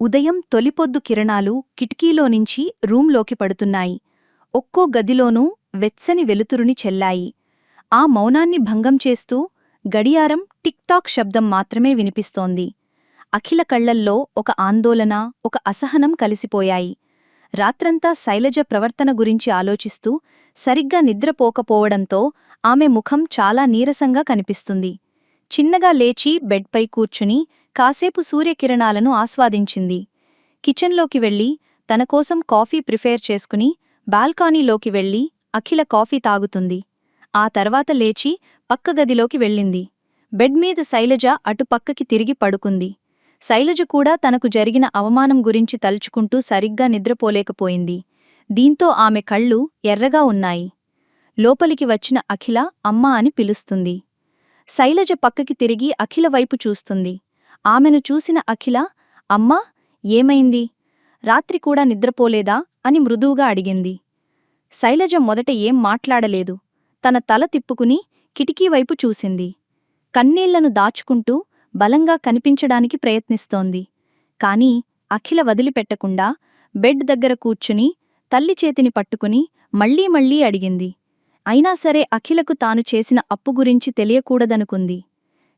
ఉదయం తొలిపొద్దు కిరణాలు కిటికీలోనించి రూంలోకి పడుతున్నాయి. ఒక్కో గదిలోనూ వెచ్చని వెలుతురుని చెల్లాయి. ఆ మౌనాన్ని భంగం చేస్తూ గడియారం టిక్టాక్ శబ్దం మాత్రమే వినిపిస్తోంది. అఖిల కళ్ళల్లో ఒక ఆందోళన ఒక అసహనం కలిసిపోయాయి. రాత్రంతా శైలజ ప్రవర్తన గురించి ఆలోచిస్తూ సరిగ్గా నిద్రపోకపోవడంతో ఆమె ముఖం చాలా నీరసంగా కనిపిస్తుంది. చిన్నగా లేచి బెడ్పై కూర్చుని కాసేపు సూర్యకిరణాలను ఆస్వాదించింది. కిచెన్లోకి వెళ్ళి తనకోసం కాఫీ ప్రిఫేర్ చేసుకుని బాల్కానీలోకి వెళ్ళి అఖిల కాఫీ తాగుతుంది. ఆ తర్వాత లేచి పక్క గదిలోకి వెళ్ళింది. బెడ్ మీద శైలజ అటు పక్కకి తిరిగి పడుకుంది. శైలజ కూడా తనకు జరిగిన అవమానం గురించి తలుచుకుంటూ సరిగ్గా నిద్రపోలేకపోయింది. దీంతో ఆమె కళ్ళు ఎర్రగా ఉన్నాయి. లోపలికి వచ్చిన అఖిల అమ్మా అని పిలుస్తుంది. శైలజ పక్కకి తిరిగి అఖిల వైపు చూస్తుంది. ఆమెను చూసిన అఖిల అమ్మా ఏమైంది? రాత్రి కూడా నిద్రపోలేదా? అని మృదువుగా అడిగింది. శైలజ మొదట ఏం మాట్లాడలేదు. తన తల తిప్పుకుని కిటికీవైపు చూసింది. కన్నీళ్ళను దాచుకుంటూ బలంగా కనిపించడానికి ప్రయత్నిస్తోంది. కాని అఖిల వదిలిపెట్టకుండా బెడ్ దగ్గర కూర్చుని తల్లి చేతిని పట్టుకుని మళ్ళీ మళ్ళీ అడిగింది. అయినా సరే అఖిలకు తాను చేసిన అప్పు గురించి తెలియకూడదనుకుంది.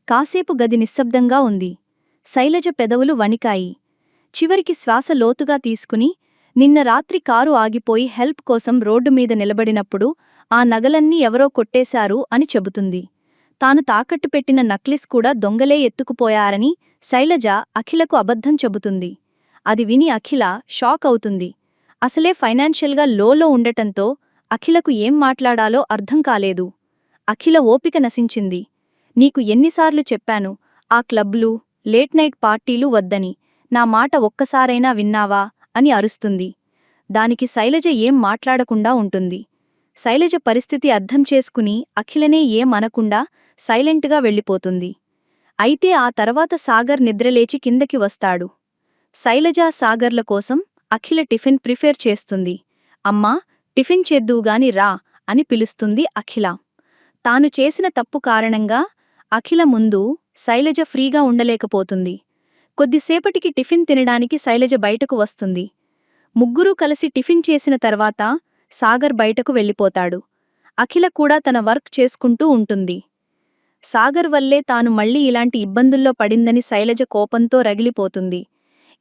కాసేపు గది నిశ్శబ్దంగా ఉంది. శైలజ పెదవులు వణికాయి. చివరికి శ్వాస లోతుగా తీసుకుని నిన్న రాత్రి కారు ఆగిపోయి హెల్ప్ కోసం రోడ్డు మీద నిలబడినప్పుడు ఆ నగలన్నీ ఎవరో కొట్టేశారు అని చెబుతుంది. తాను తాకట్టు పెట్టిన నక్లిస్ కూడా దొంగలే ఎత్తుకుపోయారని శైలజ అఖిలకు అబద్ధం చెబుతుంది. అది విని అఖిల షాక్ అవుతుంది. అసలే ఫైనాన్షియల్గా లోలో ఉండటంతో అఖిలకు ఏం మాట్లాడాలో అర్థం కాలేదు. అఖిల ఓపిక నశించింది. నీకు ఎన్నిసార్లు చెప్పాను ఆ క్లబ్లు లేట్ నైట్ పార్టీలు వద్దని నా మాట ఒక్కసారైనా విన్నావా? అని అరుస్తుంది. దానికి శైలజ ఏం మాట్లాడకుండా ఉంటుంది. శైలజ పరిస్థితి అర్థం చేసుకుని అఖిలనే ఏం అనకుండా సైలెంట్గా వెళ్ళిపోతుంది. అయితే ఆ తర్వాత సాగర్ నిద్రలేచి కిందకి వస్తాడు. శైలజా సాగర్ల కోసం అఖిల టిఫిన్ ప్రిఫేర్ చేస్తుంది. అమ్మా టిఫిన్ చేద్దువుగాని రా అని పిలుస్తుంది అఖిల. తాను చేసిన తప్పు కారణంగా అఖిల ముందు శైలజ ఫ్రీగా ఉండలేకపోతుంది. కొద్దిసేపటికి టిఫిన్ తినడానికి శైలజ బయటకు వస్తుంది. ముగ్గురూ కలిసి టిఫిన్ చేసిన తర్వాత సాగర్ బయటకు వెళ్ళిపోతాడు. అఖిల కూడా తన వర్క్ చేసుకుంటూ ఉంటుంది. సాగర్ వల్లే తాను మళ్ళీ ఇలాంటి ఇబ్బందుల్లో పడిందని శైలజ కోపంతో రగిలిపోతుంది.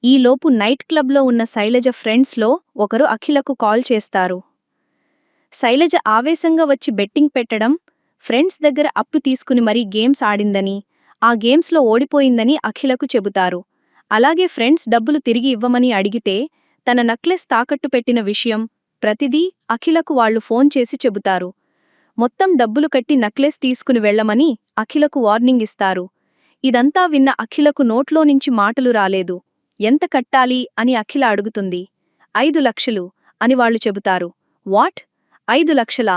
ఈలోపు నైట్ క్లబ్లో ఉన్న శైలజ ఫ్రెండ్స్లో ఒకరు అఖిలకు కాల్ చేస్తారు. శైలజ ఆవేశంగా వచ్చి బెట్టింగ్ పెట్టడం ఫ్రెండ్స్ దగ్గర అప్పు తీసుకుని మరీ గేమ్స్ ఆడిందని ఆ గేమ్స్లో ఓడిపోయిందని అఖిలకు చెబుతారు. అలాగే ఫ్రెండ్స్ డబ్బులు తిరిగి ఇవ్వమని అడిగితే తన నక్లెస్ తాకట్టు పెట్టిన విషయం ప్రతిదీ అఖిలకు వాళ్ళు ఫోన్ చేసి చెబుతారు. మొత్తం డబ్బులు కట్టి నక్లెస్ తీసుకుని వెళ్ళమని అఖిలకు వార్నింగ్ ఇస్తారు. ఇదంతా విన్న అఖిలకు నోట్లోనించి మాటలు రాలేదు. ఎంత కట్టాలి? అని అఖిల అడుగుతుంది. ఐదు లక్షలు అని వాళ్ళు చెబుతారు. వాట్? ఐదు లక్షలా?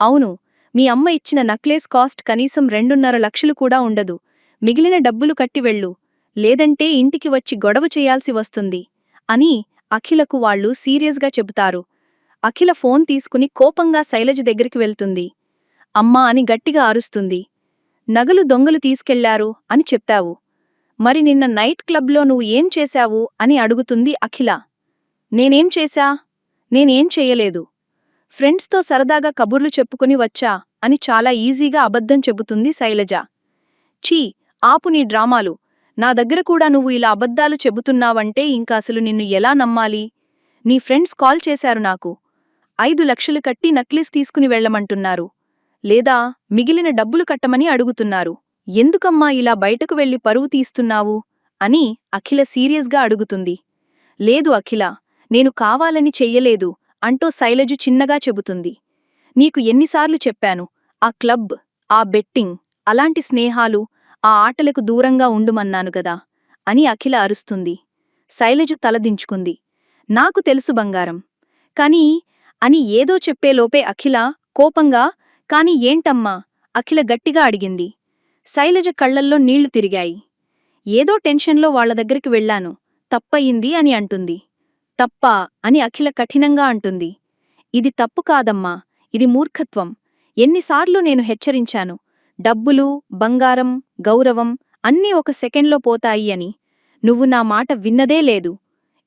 అవును మీ అమ్మ ఇచ్చిన నక్లెస్ కాస్ట్ కనీసం రెండున్నర లక్షలు కూడా ఉండదు. మిగిలిన డబ్బులు కట్టి వెళ్ళు. లేదంటే ఇంటికి వచ్చి గొడవ చేయాల్సి వస్తుంది అని అఖిలకు వాళ్ళు సీరియస్గా చెబుతారు. అఖిల ఫోన్ తీసుకుని కోపంగా శైలజ దగ్గరికి వెళ్తుంది. అమ్మా అని గట్టిగా అరుస్తుంది. నగలు దొంగలు తీసుకెళ్ళారు అని చెప్తావు. మరి నిన్న నైట్ క్లబ్లో నువ్వు ఏం చేశావు అని అడుగుతుంది అఖిల. నేనేం చేశా? నేనేం చెయ్యలేదు ఫ్రెండ్స్తో సరదాగా కబుర్లు చెప్పుకుని వచ్చా అని చాలా ఈజీగా అబద్ధం చెబుతుంది శైలజ. ఛీ! ఆపు నీ డ్రామాలు. నా దగ్గర కూడా నువ్వు ఇలా అబద్ధాలు చెబుతున్నావంటే ఇంకా అసలు నిన్ను ఎలా నమ్మాలి? నీ ఫ్రెండ్స్ కాల్ చేశారు నాకు. ఐదు లక్షలు కట్టి నక్లీస్ తీసుకుని వెళ్ళమంటున్నారు లేదా మిగిలిన డబ్బులు కట్టమని అడుగుతున్నారు. ఎందుకమ్మా ఇలా బయటకు వెళ్ళి పరువు తీస్తున్నావు? అని అఖిల సీరియస్గా అడుగుతుంది. లేదు అఖిల నేను కావాలని చెయ్యలేదు అంటూ శైలజు చిన్నగా చెబుతుంది. నీకు ఎన్నిసార్లు చెప్పాను ఆ క్లబ్ ఆ బెట్టింగ్ అలాంటి స్నేహాలు ఆ ఆటలకు దూరంగా ఉండుమన్నాను గదా అని అఖిల అరుస్తుంది. శైలజు తలదించుకుంది నాకు తెలుసు బంగారం. కాని అని ఏదో చెప్పేలోపే అఖిల కోపంగా కాని ఏంటమ్మా? అఖిల గట్టిగా అడిగింది. శైలజ కళ్ళల్లో నీళ్ళు తిరిగాయి. ఏదో టెన్షన్లో వాళ్ళ దగ్గరికి వెళ్ళాను తప్పయింది అని అంటుంది. తప్పా? అని అఖిల కఠినంగా అంటుంది. ఇది తప్పు కాదమ్మా. ఇది మూర్ఖత్వం. ఎన్నిసార్లు నేను హెచ్చరించాను. డబ్బులు బంగారం గౌరవం అన్నీ ఒక సెకండ్లో పోతాయి అని. నువ్వు నా మాట విన్నదే లేదు.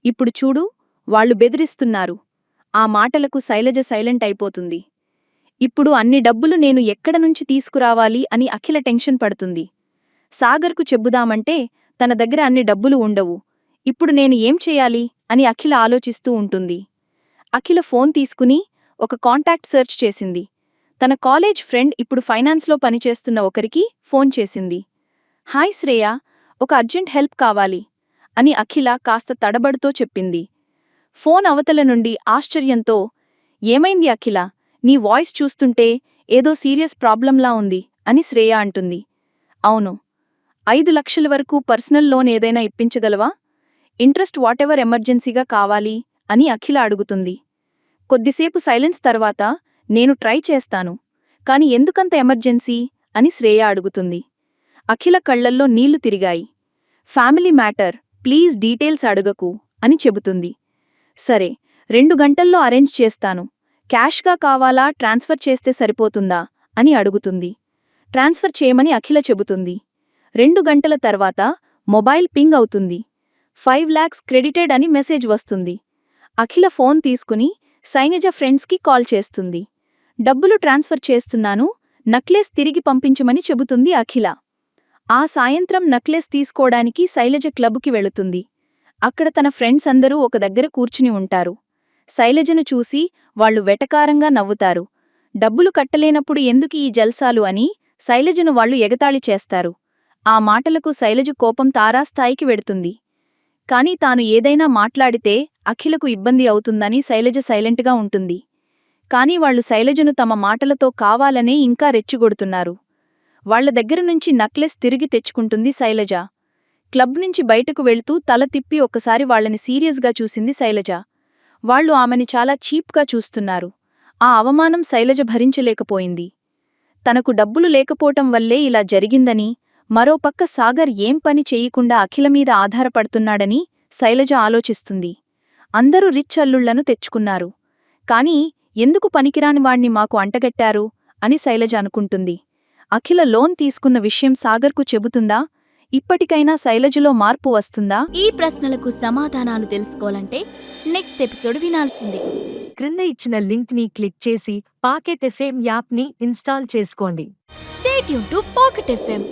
ఇప్పుడు చూడు వాళ్ళు బెదిరిస్తున్నారు. ఆ మాటలకు శైలజ సైలెంట్ అయిపోతుంది. ఇప్పుడు అన్ని డబ్బులు నేను ఎక్కడ నుంచి తీసుకురావాలి అని అఖిల టెన్షన్ పడుతుంది. సాగర్కు చెబుదామంటే తన దగ్గర అన్ని డబ్బులు ఉండవు. ఇప్పుడు నేను ఏం చేయాలి? అని అఖిల ఆలోచిస్తూ ఉంటుంది. అఖిల ఫోన్ తీసుకుని ఒక కాంటాక్ట్ సెర్చ్ చేసింది. తన కాలేజ్ ఫ్రెండ్ ఇప్పుడు ఫైనాన్స్లో పనిచేస్తున్న ఒకరికి ఫోన్ చేసింది. హాయ్ శ్రేయ ఒక అర్జెంట్ హెల్ప్ కావాలి అని అఖిల కాస్త తడబడుతో చెప్పింది. ఫోన్ అవతల నుండి ఆశ్చర్యంతో ఏమైంది అఖిల? నీ వాయిస్ చూస్తుంటే ఏదో సీరియస్ ప్రాబ్లంలా ఉంది అని శ్రేయ అంటుంది. అవును. ఐదు లక్షల వరకు పర్సనల్ లోన్ ఏదైనా ఇప్పించగలవా? ఇంట్రెస్ట్ వాటెవర్ ఎమర్జెన్సీగా కావాలి అని అఖిల అడుగుతుంది. కొద్దిసేపు సైలెన్స్ తర్వాత నేను ట్రై చేస్తాను. కాని ఎందుకంత ఎమర్జెన్సీ? అని శ్రేయ అడుగుతుంది. అఖిల కళ్ళల్లో నీళ్ళు తిరిగాయి. ఫ్యామిలీ మ్యాటర్ ప్లీజ్ డీటెయిల్స్ అడగకు అని చెబుతుంది. సరే రెండు గంటల్లో అరేంజ్ చేస్తాను. క్యాష్గా కావాలా ట్రాన్స్ఫర్ చేస్తే సరిపోతుందా? అని అడుగుతుంది. ట్రాన్స్ఫర్ చేయమని అఖిల చెబుతుంది. రెండు గంటల తర్వాత మొబైల్ పింగ్ అవుతుంది. ఫైవ్ లాక్స్ క్రెడిటెడ్ అని మెసేజ్ వస్తుంది. అఖిల ఫోన్ తీసుకుని సైనిజ ఫ్రెండ్స్కి కాల్ చేస్తుంది. డబ్బులు ట్రాన్స్ఫర్ చేస్తున్నాను నక్లెస్ తిరిగి పంపించమని చెబుతుంది అఖిల. ఆ సాయంత్రం నక్లెస్ తీసుకోడానికి శైలజ క్లబ్కి వెళుతుంది. అక్కడ తన ఫ్రెండ్స్ అందరూ ఒక దగ్గర కూర్చుని ఉంటారు. శైలజను చూసి వాళ్ళు వెటకారంగా నవ్వుతారు. డబ్బులు కట్టలేనప్పుడు ఎందుకు ఈ జల్సాలు అని శైలజను వాళ్ళు ఎగతాళి చేస్తారు. ఆ మాటలకు శైలజ కోపం తారాస్థాయికి వెడుతుంది. కాని తాను ఏదైనా మాట్లాడితే అఖిలకు ఇబ్బంది అవుతుందని శైలజ సైలెంట్గా ఉంటుంది. కాని వాళ్ళు శైలజను తమ మాటలతో కావాలనే ఇంకా రెచ్చిగొడుతున్నారు. వాళ్ళ దగ్గర నుంచి నక్లెస్ తిరిగి తెచ్చుకుంటుంది శైలజ. క్లబ్ నుంచి బయటకు వెళ్తూ తల తిప్పి ఒక్కసారి వాళ్ళని సీరియస్గా చూసింది శైలజ. వాళ్ళు ఆమెని చాలా చీప్గా చూస్తున్నారు. ఆ అవమానం శైలజ భరించలేకపోయింది. తనకు డబ్బులు లేకపోవటం వల్లే ఇలా జరిగిందని మరోపక్క సాగర్ ఏం పని చెయ్యకుండా అఖిలమీద ఆధారపడుతున్నాడని శైలజ ఆలోచిస్తుంది. అందరూ రిచ్ అల్లుళ్ళను తెచ్చుకున్నారు. కాని ఎందుకు పనికిరాని వాణ్ణి మాకు అంటగట్టారు? అని శైలజ అనుకుంటుంది. అఖిల లోన్ తీసుకున్న విషయం సాగర్కు చెబుతుందా? ఇప్పటికైనా శైలజలో మార్పు వస్తుందా? ఈ ప్రశ్నలకు సమాధానాలు తెలుసుకోవాలంటే నెక్స్ట్ ఎపిసోడ్ వినాల్సిందే. క్రింద ఇచ్చిన లింక్ని క్లిక్ చేసి పాకెట్ ఎఫ్ఎం యాప్ని ఇన్స్టాల్ చేసుకోండి. State to Pocket FM